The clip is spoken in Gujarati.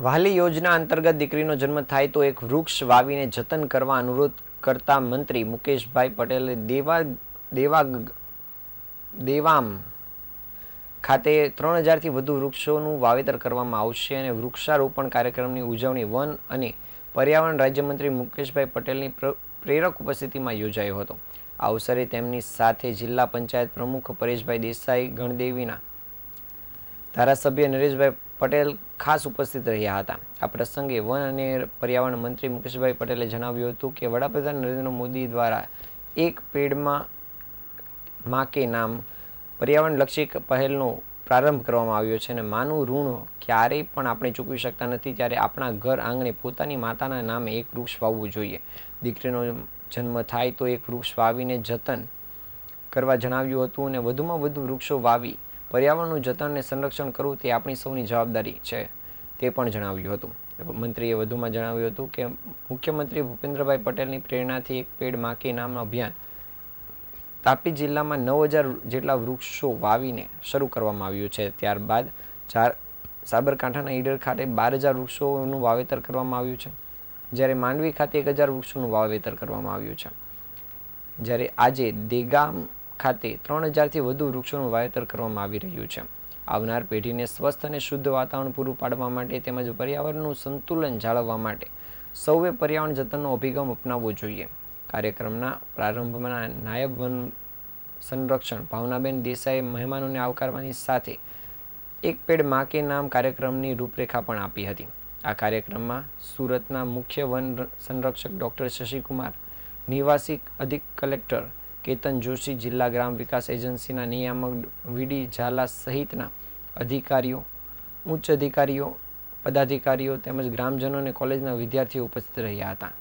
વાલી યોજના અંતર્ગત દીકરીનો જન્મ થાય તો એક વૃક્ષ વાવીને જતન કરવા અનુરોધ કરતા મંત્રી મુકેશભાઈ પટેલે દેવા દેવા, દેવામ ખાતે ત્રણ હજારથી વધુ વૃક્ષોનું વાવેતર કરવામાં આવશે અને વૃક્ષારોપણ કાર્યક્રમની ઉજવણી વન અને પર્યાવરણ રાજ્યમંત્રી મુકેશભાઈ પટેલની પ્ર- પ્રેરક ઉપસ્થિતિમાં યોજાયો હતો. આ અવસરે તેમની સાથે જિલ્લા પંચાયત પ્રમુખ પરેશભાઈ દેસાઈ, ગણદેવીના ધારાસભ્ય નરેશભાઈ પટેલ ખાસ ઉપસ્થિત રહ્યા હતા. આ પ્રસંગે વન અને પર્યાવરણ મંત્રી મુકેશભાઈ પટેલે જણાવ્યું હતું કે વડાપ્રધાન નરેન્દ્ર મોદી દ્વારા એક પેડમાં માં કે નામ પર્યાવરણલક્ષી પહેલનો પ્રારંભ કરવામાં આવ્યો છે અને માનું ઋણ ક્યારેય પણ આપણે ચૂકવી શકતા નથી ત્યારે આપણા ઘર આંગણે પોતાની માતાના નામે એક વૃક્ષ વાવવું જોઈએ. દીકરીનો જન્મ થાય તો એક વૃક્ષ વાવીને જતન કરવા જણાવ્યું હતું અને વધુમાં વધુ વૃક્ષો વાવી પર્યાવરણનું જતન અને સંરક્ષણ કરવું તે આપણી સૌની જવાબદારી છે, તે પણ જણાવ્યું હતું. મંત્રીએ વધુમાં જણાવ્યું હતું કે, મુખ્યમંત્રી ભૂપેન્દ્રભાઈ પટેલની પ્રેરણાથી એક પેડ માકી નામનું અભિયાન તાપી જિલ્લામાં નવ હજાર જેટલા વૃક્ષો વાવીને શરૂ કરવામાં આવ્યું છે. ત્યારબાદ ચાર સાબરકાંઠાના ઈડર ખાતે બાર હજાર વૃક્ષોનું વાવેતર કરવામાં આવ્યું છે. જ્યારે માંડવી ખાતે એક હજાર વૃક્ષોનું વાવેતર કરવામાં આવ્યું છે. જ્યારે આજે દેગામ ખાતે ત્રણ હજારથી વધુ વૃક્ષોનું વાવેતર કરવામાં આવી રહ્યું છે. આવનાર પેઢીને સ્વસ્થ અને શુદ્ધ વાતાવરણ પૂરું પાડવા માટે તેમજ પર્યાવરણનું સંતુલન જાળવવા માટે સૌએ પર્યાવરણ જતનનો અભિગમ અપનાવવો જોઈએ. કાર્યક્રમના પ્રારંભમાં નાયબ વન સંરક્ષણ ભાવનાબેન દેસાઈએ મહેમાનોને આવકારવાની સાથે એક પેડ મા કે નામ કાર્યક્રમની રૂપરેખા પણ આપી હતી. આ કાર્યક્રમમાં સુરતના મુખ્ય વન સંરક્ષક ડૉક્ટર શશિકુમાર, નિવાસી અધિક કલેક્ટર કેતન જોશી જિલ્લા ગ્રામ વિકાસ એજન્સીના નિયામક વીડી ઝાલા સહિતના અધિકારીઓ, ઉચ્ચ અધિકારીઓ, પદાધિકારીઓ તેમજ ગ્રામજનો અને કોલેજના વિદ્યાર્થીઓ ઉપસ્થિત રહ્યા હતા.